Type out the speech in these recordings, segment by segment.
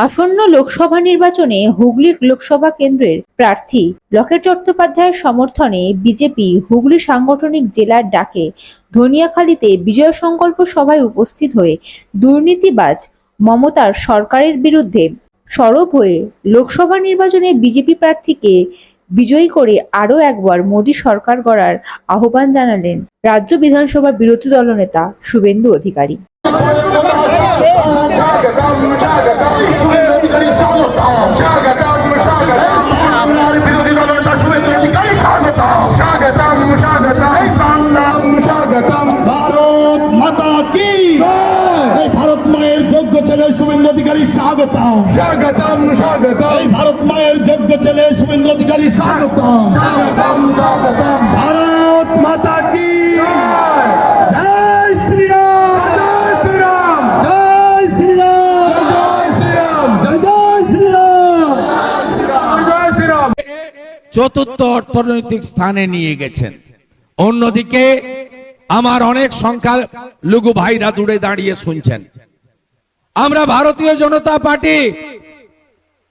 আসন্ন লোকসভা নির্বাচনে হুগলি লোকসভা কেন্দ্রের প্রার্থী লকেট চট্টোপাধ্যায়ের সমর্থনে বিজেপি হুগলি সাংগঠনিক জেলার ডাকে ধনিয়াখালীতে বিজয় সংকল্প সভায় উপস্থিত হয়ে দুর্নীতিবাজ মমতার সরকারের বিরুদ্ধে সরব হয়ে লোকসভা নির্বাচনে বিজেপি প্রার্থীকে বিজয়ী করে আরও একবার মোদী সরকার গড়ার আহ্বান জানালেন রাজ্য বিধানসভার বিরোধী দলনেতা শুভেন্দু অধিকারী। ভারত মাতা কি এই ভারত মায়ের যোগ্য ছেলে শুভেন্দু অধিকারী স্বাগতম স্বাগতম স্বাগতম এই ভারত মায়ের যোগ্য ছেলে শুভেন্দু অধিকারী, স্বাগতম। স্বাগতম স্বাগতম। চতুর্থ অর্থনৈতিক স্থানে নিয়ে গেছেন। অন্যদিকে, আমার অনেক সংখ্যা লঘু ভাইরা দূরে দাঁড়িয়ে শুনছেন। আমরা ভারতীয় জনতা পার্টি,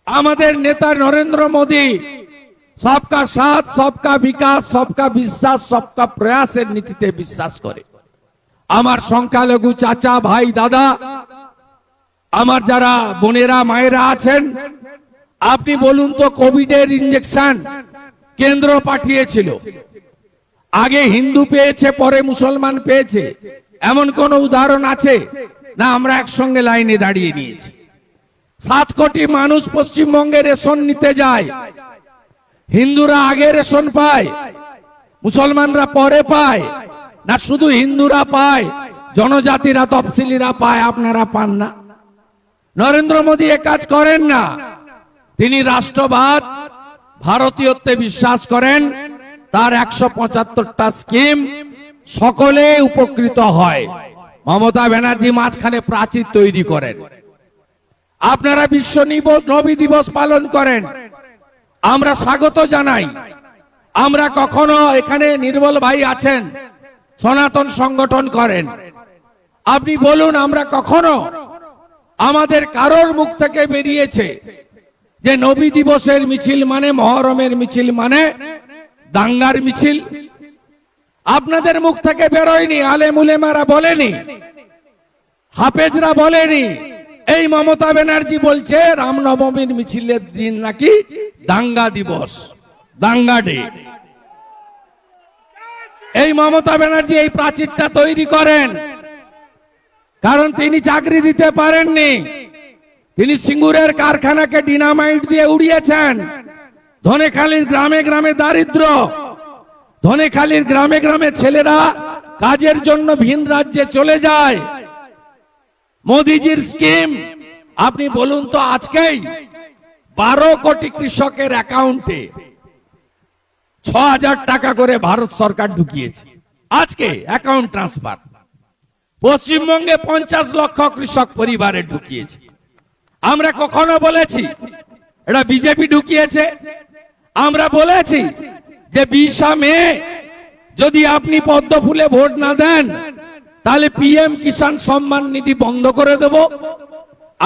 আমাদের নেতা নরেন্দ্র মোদী, সবকা সাথ, সবকা বিকাশ, সবকা বিশ্বাস, সবকা প্রয়াসের নীতিতে বিশ্বাস করে। আমার সংখ্যালঘু চাচা, ভাই, দাদা, আমার যারা বোনেরা, মায়েরা আছেন, আপনি বলুন তো কোভিডের ইঞ্জেকশন কেন্দ্র পাঠিয়েছিল। আগে হিন্দু পেয়েছে, পরে মুসলমান পেয়েছে। এমন কোন উদাহরণ আছে? না, আমরা একসঙ্গে লাইনে দাঁড়িয়ে নিয়েছি। সাত কোটি মানুষ পশ্চিমবঙ্গে রেশন নিতে যায়। হিন্দুরা আগে রেশন পায়, মুসলমানরা পরে পায়। না, শুধু হিন্দুরা পায়, জনজাতিরা, তফসিলিরা পায়, আপনারা পান না। নরেন্দ্র মোদী এ কাজ করেন না। তিনি রাষ্ট্রবাদ ভারতীয়ত্বে বিশ্বাস করেন, তার একশো পঁচাত্তরটা স্কিম সকলে উপকৃত হয়। মমতা ব্যানার্জি মাঝখানে প্রাচীর তৈরি করেন। আপনারা বিশ্ব নিব- দিবস পালন করেন। আমরা স্বাগত জানাই। আমরা কখনো এখানে নির্মল ভাই আছেন, সনাতন সংগঠন করেন। আপনি বলুন, আমরা কখনো আমাদের কারোর মুখ থেকে বেরিয়েছে যে নবী দিবসের মিছিল মানে মহরমের মিছিল মানে দাঙ্গার মিছিল। আপনাদের মুখ থেকে বেরোয়নি আলে মুলেমারা বলেনি, হাফেজরা বলেনি, এই মমতা ব্যানার্জি বলছে, রামনবমীর মিছিলের দিন নাকি দাঙ্গা দিবস, দাঙ্গা ডে। এই মমতা ব্যানার্জি এই প্রাচীরটা তৈরি করেন, কারণ তিনি চাকরি দিতে পারেননি। তিনি সিঙ্গুরের কারখানাকে ডিনামাইট দিয়ে উড়িয়েছেন। ধনেখালির গ্রামে গ্রামে দারিদ্র। ধনেখালির গ্রামে গ্রামে ছেলেরা কাজের জন্য ভিন রাজ্যে চলে যায়। মোদিজির স্কিম, আপনি বলুন তো আজকেই বারো কোটি কৃষকের অ্যাকাউন্টে ছ হাজার টাকা করে ভারত সরকার ঢুকিয়েছে। আজকে অ্যাকাউন্ট ট্রান্সফার। পশ্চিমবঙ্গে পঞ্চাশ লক্ষ কৃষক পরিবারে ঢুকিয়েছে। আমরা কখনো বলেছি, এটা বিজেপি ঢুকিয়েছে। আমরা বলেছি যে বিশা মে যদি আপনি পদ্ম ফুলে ভোট না দেন, তাহলে পিএম কিষাণ সম্মান নিধি বন্ধ করে দেব।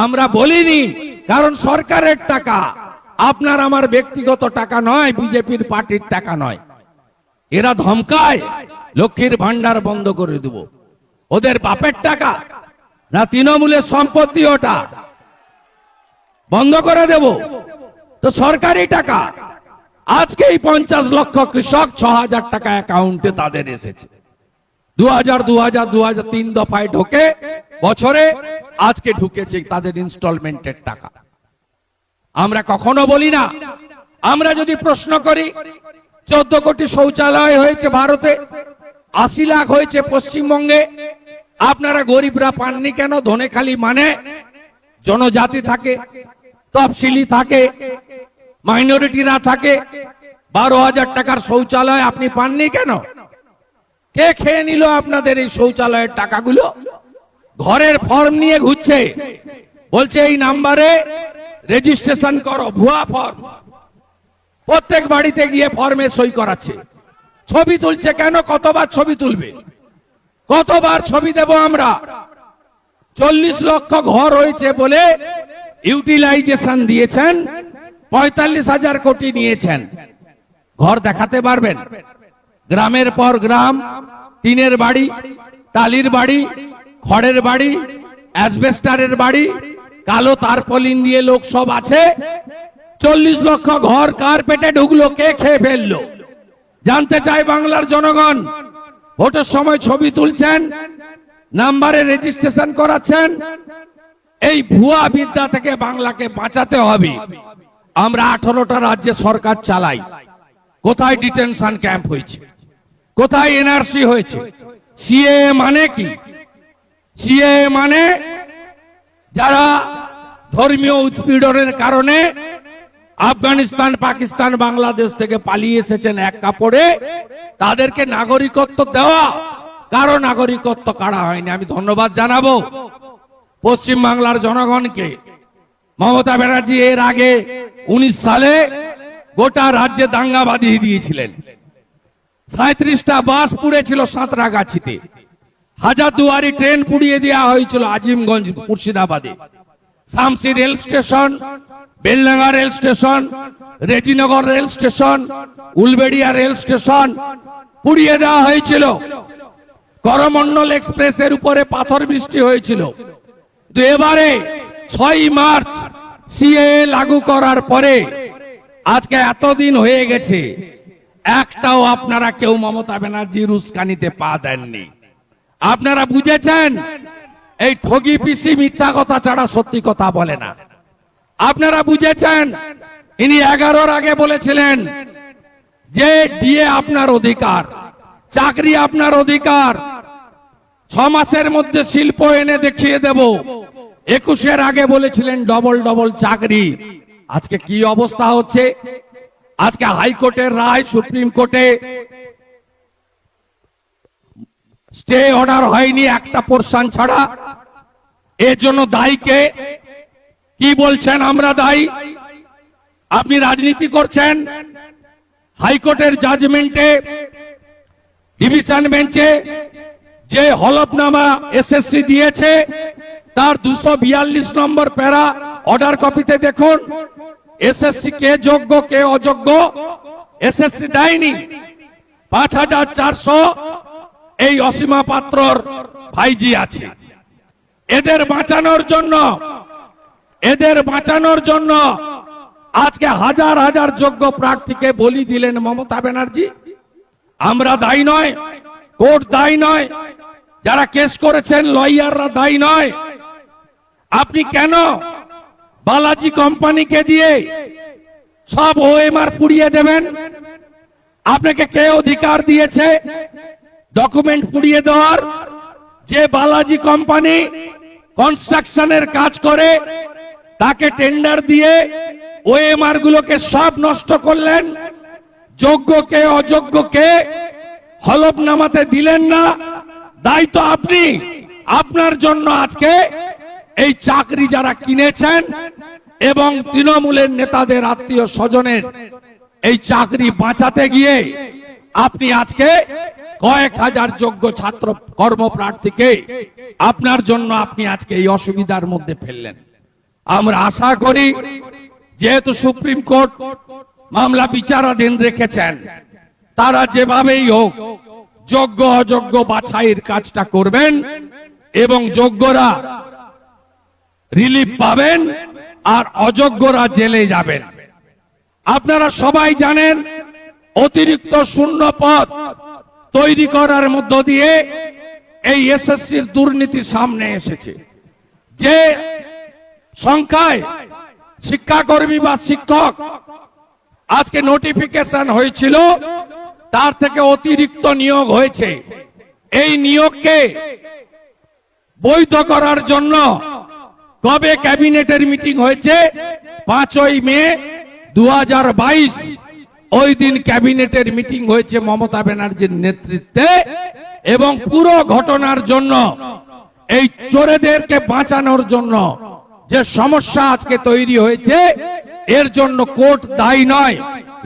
আমরা বলিনি, কারণ সরকারের টাকা, আপনার আমার ব্যক্তিগত টাকা নয়, বিজেপির পার্টির টাকা নয়। এরা ধমকায়, লক্ষ্মীর ভান্ডার বন্ধ করে দেব। ওদের বাপের টাকা, না তৃণমূলের সম্পত্তি ওটা। বন্ধ করে দেব। তো সরকারি টাকা। আজকে এই পঞ্চাশ লক্ষ কৃষক ছ হাজার টাকা অ্যাকাউন্টে তাদের এসেছে। দু হাজার দু হাজার দু হাজার তিন দফায় ঢোকে, বছরে আজকে ঢুকেছে তাদের ইনস্টলমেন্টের টাকা। আমরা কখনো বলি না। আমরা যদি প্রশ্ন করি, চোদ্দ কোটি শৌচালয় হয়েছে ভারতে, আশি লাখ হয়েছে পশ্চিমবঙ্গে, আপনারা গরিবরা পাননি কেন? ধনেখালি মানে জনজাতি থাকে। তফসিলি থাকে, মাইনরিটিরা থাকে, বারো হাজার টাকার শৌচালয় আপনি পাননি কেন? কে খেয়ে নিল আপনাদের এই শৌচালয়ের টাকাগুলো? ঘরের ফর্ম নিয়ে ঘুরছে, বলছে এই নাম্বারে রেজিস্ট্রেশন করো, ভুয়া ফর্ম। প্রত্যেক বাড়িতে গিয়ে ফর্মে সই করাচ্ছে। ছবি তুলছে কেন? কতবার ছবি তুলবে? কতবার ছবি দেব আমরা? চল্লিশ লক্ষ ঘর হয়েছে বলে ইউটিলাইজেশন দিয়েছেন, পঁয়তাল্লিশ হাজার কোটি নিয়েছেন। ঘর দেখাতে পারবেন? গ্রামের পর গ্রাম, টিনের বাড়ি, টালির বাড়ি, খড়ের বাড়ি, অ্যাসবেস্টারের বাড়ি, কালো তারপলিন দিয়ে লোক সব আছে। চল্লিশ লক্ষ ঘর কার পেটে ঢুকলো, কে খেয়ে ফেলল? জানতে চাই বাংলার জনগণ, ভোটের সময় ছবি তুলছেন, নাম্বারে রেজিস্ট্রেশন করাচ্ছেন এই ভুয়া বিদ্যা থেকে বাংলাকে বাঁচাতে হবে। আমরা আঠারোটা রাজ্যে সরকার চালাই। কোথায় ডিটেনশন ক্যাম্প হয়েছে? কোথায় এনআরসি হয়েছে? সিএ মানে কি? সিএ মানে যারা ধর্মীয় উৎপীড়নের কারণে আফগানিস্তান, পাকিস্তান, বাংলাদেশ থেকে পালিয়ে এসেছেন এক কাপড়ে, তাদেরকে নাগরিকত্ব দেওয়া। কারও নাগরিকত্ব কাড়া হয়নি। আমি ধন্যবাদ জানাব। পশ্চিম বাংলার জনগণকে মমতা ব্যানার্জি এর আগে উনিশ সালে গোটা রাজ্যে দাঙ্গা বাঁধিয়ে দিয়েছিলেন। সাঁত্রিশটা বাস পুড়েছিল সাঁতরাগাছিতে। হাজার দুয়ারি ট্রেন পুড়িয়ে দেওয়া হয়েছিল আজিমগঞ্জ মুর্শিদাবাদে। Shamsi rail station, Beldanga rail station, Rejinagar rail station, Uluberia rail station পুড়িয়ে দেওয়া হয়েছিল। করমন্ডল এক্সপ্রেসের উপরে পাথর বৃষ্টি হয়েছিল। এবারে ছয় মার্চ সিএ লাগু করার পরে আজকে এতদিন হয়ে গেছে, একটাও আপনারা কেউ মমতা ব্যানার্জির উস্কানিতে পা দেননি। আপনারা বুঝেছেন? এই ঠগি পিসি মিথ্যা কথা ছাড়া সত্যি কথা বলে না। আপনারা বুঝেছেন? ইনি এগারোর আগে বলেছিলেন যে ডিএ আপনার অধিকার, চাকরি আপনার অধিকার, ছ মাসের মধ্যে শিল্প এনে দেখিয়ে দেব। একুশের আগে বলেছিলেন ডবল ডবল চাকরি। আজকে কি অবস্থা হচ্ছে? আজকে হাইকোর্টের রায়, সুপ্রিম কোর্টে স্টে অর্ডার হয়নি একটা পোর্শন ছাড়া। এর জন্য দায়ীকে কি বলছেন আমরা দায়ী? আপনি রাজনীতি করছেন, হাইকোর্টের জাজমেন্টে ডিভিশন বেঞ্চে যে হলফনামা এসএসসি দিয়েছে তার দুশো বিয়াল্লিশ নম্বর প্যারা অর্ডার কপিতে দেখুন। এসএসসি কে যোগ্য, কে অযোগ্য? এসএসসি দেয়নি। পাঁচ হাজার চারশো এই অসীমা পাত্রর ভাইজি আছে। এদের বাঁচানোর জন্য, এদের বাঁচানোর জন্য আজকে হাজার হাজার যোগ্য প্রার্থীকে বলি দিলেন মমতা ব্যানার্জি। আমরা দায়ী নয়, কোর্ট দায়ী নয়, যারা কেস করেছেন, লয়াররা দায়ী নয়। আপনি কেন বালাজি কোম্পানিকে দিয়ে সব ওএমআর পুড়িয়ে দেবেন? আপনাকে কে অধিকার দিয়েছে? ডকুমেন্ট পুড়িয়ে দেওয়ার যে বালাজি কোম্পানি কনস্ট্রাকশনের কাজ করে, তাকে টেন্ডার দিয়ে ওএমআর গুলোকে সব নষ্ট করলেন। যোগ্যকে অযোগ্যকে হলফনামাতে দিলেন না। দায়িত্ব আপনি। আপনার জন্য আজকে এই চাকরি যারা কিনেছেন এবং তৃণমূলের নেতাদের আত্মীয় স্বজনের এই চাকরি বাঁচাতে গিয়ে আপনি আজকে কয়েক হাজার যোগ্য ছাত্র কর্মপ্রার্থীকে আপনার জন্য আপনি আজকে এই অসুবিধার মধ্যে ফেললেন। আমরা আশা করি যেহেতু সুপ্রিম কোর্ট মামলা বিচারাধীন রেখেছেন, তারা যেভাবেই হোক যোগ্য অযোগ্য বাছাইয়ের কাজটা করবেন এবং যোগ্যরা রিলিফ পাবেন আর অযোগ্যরা জেলে যাবেন। আপনারা সবাই জানেন, অতিরিক্ত শূন্য পদ তৈরি করার মধ্য দিয়ে এই এসএসসির দুর্নীতি সামনে এসেছে। যে সংখ্যায় শিক্ষাকর্মী বা শিক্ষক আজকে নোটিফিকেশন হয়েছিল, তার থেকে অতিরিক্ত নিয়োগ হয়েছে। এই নিয়োগকে বৈধ করার জন্য কবে ক্যাবিনেটের মিটিং হয়েছে? পাঁচই মে দু হাজার বাইশ। ওই দিন ক্যাবিনেটের মিটিং হয়েছে মমতা ব্যানার্জির নেতৃত্বে এবং পুরো ঘটনার জন্য, এই চোরেদেরকে বাঁচানোর জন্য যে সমস্যা আজকে তৈরি হয়েছে, এর জন্য কোর্ট দায়ী নয়,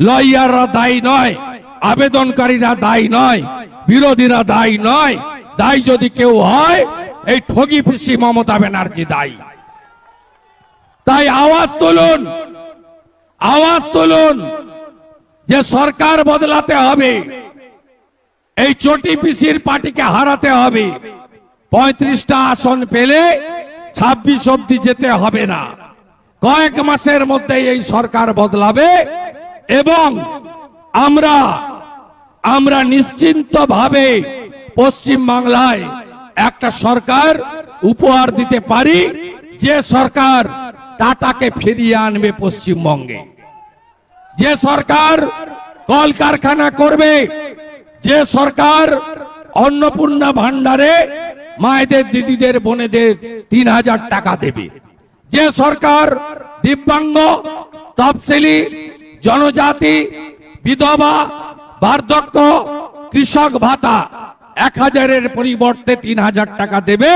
লয়াররা দায়ী নয়, আবেদনকারীরা দায়ী নয়, বিরোধীরা দায়ী নয়, দায়ী যদি কেউ হয়, এই ঠগি পিসি মমতা ব্যানার্জি দায়ী। তাই আওয়াজ তুলুন। আওয়াজ তুলুন যে সরকার বদলাতে হবে। এই চটি পিসির পার্টিকে হারাতে হবে। পঁয়ত্রিশটা আসন পেলে ছাব্বিশ অব্দি যেতে হবে না। কয়েক মাসের মধ্যে এই সরকার বদলাবে এবং আমরা আমরা নিশ্চিন্ত ভাবে পশ্চিম বাংলায় একটা সরকার উপহার দিতে পারি। যে সরকার টাটাকে ফিরিয়ে আনবে পশ্চিমবঙ্গে। যে সরকার কলকারখানা করবে, যে সরকার অন্নপূর্ণা ভান্ডারে মায়েদের, দিদিদের, বোনেদের তিন হাজার টাকা দেবে। যে সরকার দিব্যাঙ্গ, তফসিলি, জনজাতি, বিধবা, বার্ধক্য, কৃষক ভাতা এক হাজারের পরিবর্তে তিন হাজার টাকা দেবে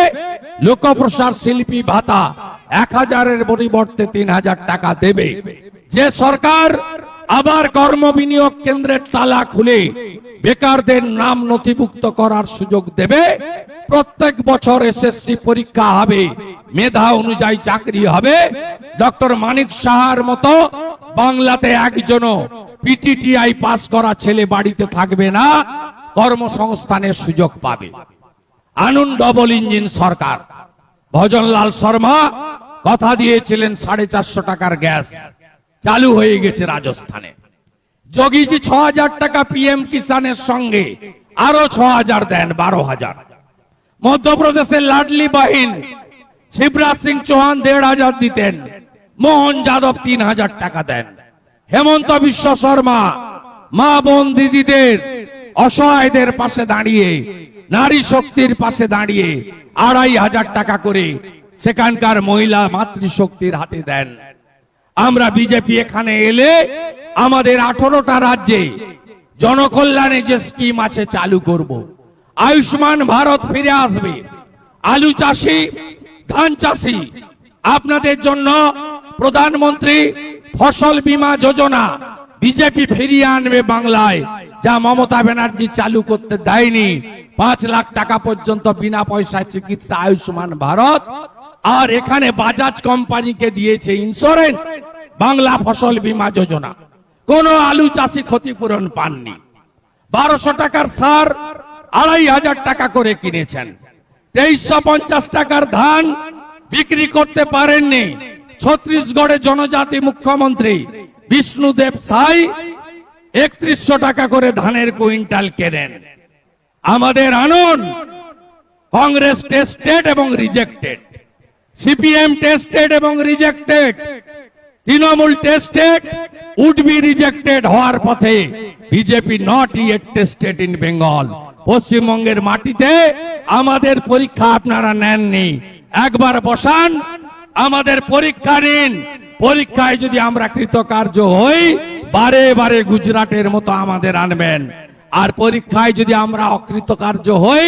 লোকপ্রসার শিল্পী ভাতা এক হাজারের পরিবর্তে তিন হাজার টাকা দেবে। যে সরকার আবার কর্ম বিনিয়োগ কেন্দ্রের তালা খুলে বেকারদের নাম নথিভুক্ত করার সুযোগ দেবে, প্রত্যেক বছর এসএসসি পরীক্ষা হবে, মেধা অনুযায়ী চাকরি হবে। ডক্টর মানিক সাহার মতো বাংলাতে একজনও পিটিটিআই পাস করা ছেলে বাড়িতে থাকবে না। কর্মসংস্থানের সুযোগ পাবে। আনুন ডবল ইঞ্জিন সরকার। ভজনলাল শর্মা কথা দিয়েছিলেন সাড়ে চারশো টাকার গ্যাস। চালু হয়ে গেছে রাজস্থানে। যোগীজি ছ হাজার টাকা পিএম কিষানের সঙ্গে। আরও ছ হাজার দেন, বারো হাজার। মধ্যপ্রদেশের লাডলি বাহিন, শিবরাজ সিং চৌহান দেড় হাজার দিতেন। মোহন যাদব তিন হাজার টাকা দেন। হেমন্ত বিশ্ব শর্মা, মা বোন দিদিদের অসহায়দের পাশে দাঁড়িয়ে, নারী শক্তির পাশে দাঁড়িয়ে আড়াই হাজার টাকা করে সেখানকার মহিলা মাতৃশক্তির হাতে দেন। আমরা বিজেপি এখানে এলে আমাদের আঠারোটা রাজ্যে জনকল্যাণে যে স্কিম আছে চালু করব। আয়ুষ্মান ভারত ফিরে আসবে। আলু চাষি, ধান চাষি, আপনাদের জন্য প্রধানমন্ত্রী ফসল বীমা যোজনা বিজেপি ফিরিয়ে আনবে বাংলায়। যা মমতা ব্যানার্জি চালু করতে দেয়নি, পাঁচ লাখ টাকা পর্যন্ত বিনা পয়সায় চিকিৎসা আয়ুষ্মান ভারত, আর এখানে বাজাজ কোম্পানিকে দিয়েছে ইন্স্যুরেন্স বাংলা ফসল বীমা যোজনা। কোন আলু চাষি ক্ষতিপূরণ পাননি। বারোশো টাকার সার আড়াই হাজার টাকা করে কিনেছেন। তেইশশো পঞ্চাশ টাকার ধান বিক্রি করতে পারেননি। ছত্রিশগড়ে জনজাতি মুখ্যমন্ত্রী বিষ্ণুদেব সাই একত্রিশশো টাকা করে ধানের কুইন্টাল কেনেন। আমাদের আনন। কংগ্রেস টেস্টেড এবং রিজেক্টেড। সিপিএম টেস্টেড এবং rejected. Trinamool tested would be rejected হওয়ার পথে BJP not yet tested in Bengal পশ্চিমবঙ্গের মাটিতে আমাদের পরীক্ষা আপনারা নেননি। একবার বসান, আমাদের পরীক্ষা নিন। পরীক্ষায় যদি আমরা কৃতকার্য হই বারে বারে গুজরাটের মতো আমাদের আনবেন। আর পরীক্ষায় যদি আমরা অকৃতকার্য হই,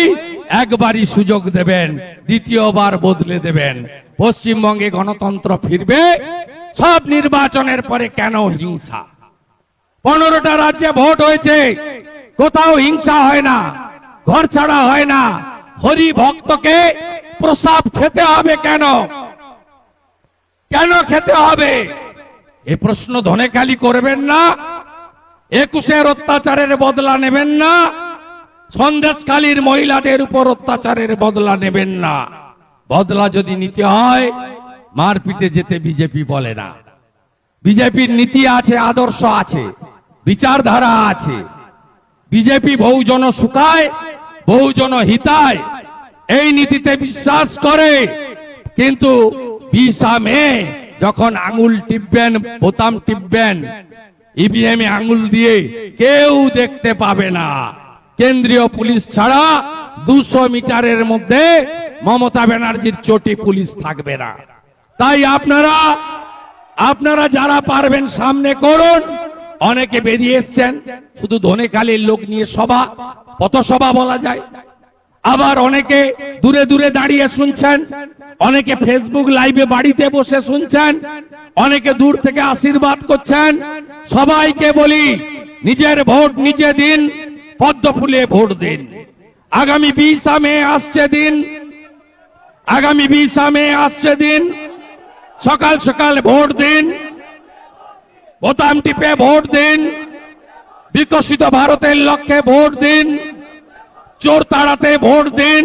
একবারই সুযোগ দেবেন, দ্বিতীয়বার বদলে দেবেন। পশ্চিমবঙ্গে গণতন্ত্র ফিরবে, সব নির্বাচনের পরে কেন হিংসা? পনেরোটা রাজ্যে ভোট হয়েছে, কোথাও হিংসা হয় না, ঘর ছাড়া হয় না। হরি ভক্তকে প্রসাব খেতে হবে কেন? কেন খেতে হবে? এ প্রশ্ন ধনে ধনেকালি করবেন না একুশের অত্যাচারের বদলা নেবেন না সন্দেশকালীর মহিলাদের উপর অত্যাচারের বদলা নেবেন না। বদলা যদি নিতে হয়, মারপিটে যেতে বিজেপি বলে না। বিজেপির নীতি আছে, আদর্শ আছে, বিচারধারা আছে। বিজেপি বহুজন সুখায় বহুজন হিতায়। এই নীতিতে বিশ্বাস করে, কিন্তু বিশা মে যখন আঙুল টিপবেন, বোতাম টিপবেন ইভিএম এ আঙুল দিয়ে কেউ দেখতে পাবে না। কেন্দ্রীয় পুলিশ ছাড়া দুশো মিটারের মধ্যে মমতা ব্যানার্জির চটি পুলিশ থাকবে না। তাই আপনারা আপনারা যারা পারবেন সামনে করুন। অনেকে বেরিয়ে এসছেন, শুধু ধনেকালীর লোক নিয়ে সভা, পথসভা বলা যায়। আবার অনেকে দূরে দূরে দাঁড়িয়ে শুনছেন, অনেকে ফেসবুক লাইভে বাড়িতে বসে শুনছেন, অনেকে দূর থেকে আশীর্বাদ করছেন। সবাইকে বলি, নিজের ভোট নিজে দিন, পদ্ম ফুলে ভোট দিন। আগামী বিশা মে আসছে দিন, আগামী বিশা মে আসছে দিন, সকাল সকাল ভোট দিন, বোতাম টিপে ভোট দিন, বিকশিত ভারতের লক্ষ্যে ভোট দিন। চোর তাড়াতে ভোট দিন,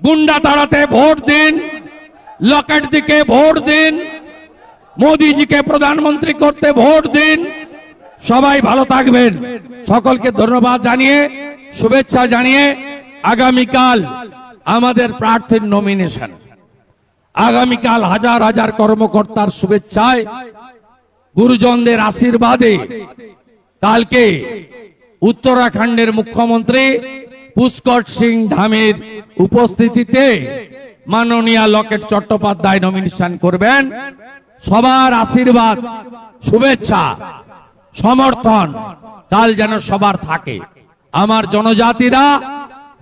গুন্ডা তাড়াতে ভোট দিন, লকেট দিকে ভোট দিন, মোদিজিকে প্রধানমন্ত্রী করতে ভোট দিন। সবাই ভালো থাকবেন। সকলকে ধন্যবাদ জানিয়ে, শুভেচ্ছা জানিয়ে আগামীকাল আমাদের প্রার্থীর নমিনেশন আগামীকাল হাজার হাজার কর্মকর্তার শুভেচ্ছায় গুরুজনদের আশীর্বাদে কালকে উত্তরাখণ্ডের মুখ্যমন্ত্রী পুষ্কর সিং ধামের উপস্থিতিতে মাননীয় লকেট চট্টোপাধ্যায় নমিনেশন করবেন। সবার আশীর্বাদ, শুভেচ্ছা, সমর্থন, কাল যেন সবার থাকে। আমার জনজাতিরা,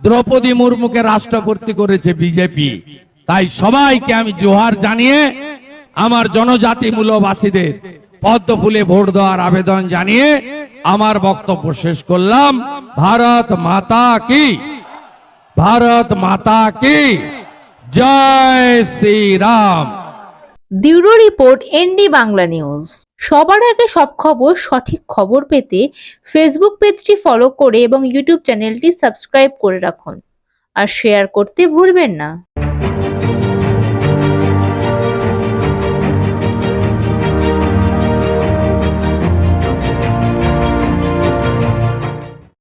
দ্রৌপদী মুর্মুকে রাষ্ট্রপতি করেছে বিজেপি। তাই সবাইকে আমি জোহার জানিয়ে আমার জনজাতি মূলবাসীদের পদ্ম ফুলে ভোট দেওয়ার আবেদন জানিয়ে আমার বক্তব্য শেষ করলাম। ভারত মাতা কি? ভারত মাতা কি? জয় Shriram. Bureau report ND Bangla news. সবার আগে সব খবর, সঠিক খবর পেতে ফেসবুক পেজটি ফলো করে এবং ইউটিউব চ্যানেলটি সাবস্ক্রাইব করে রাখুন। আর শেয়ার করতে ভুলবেন না।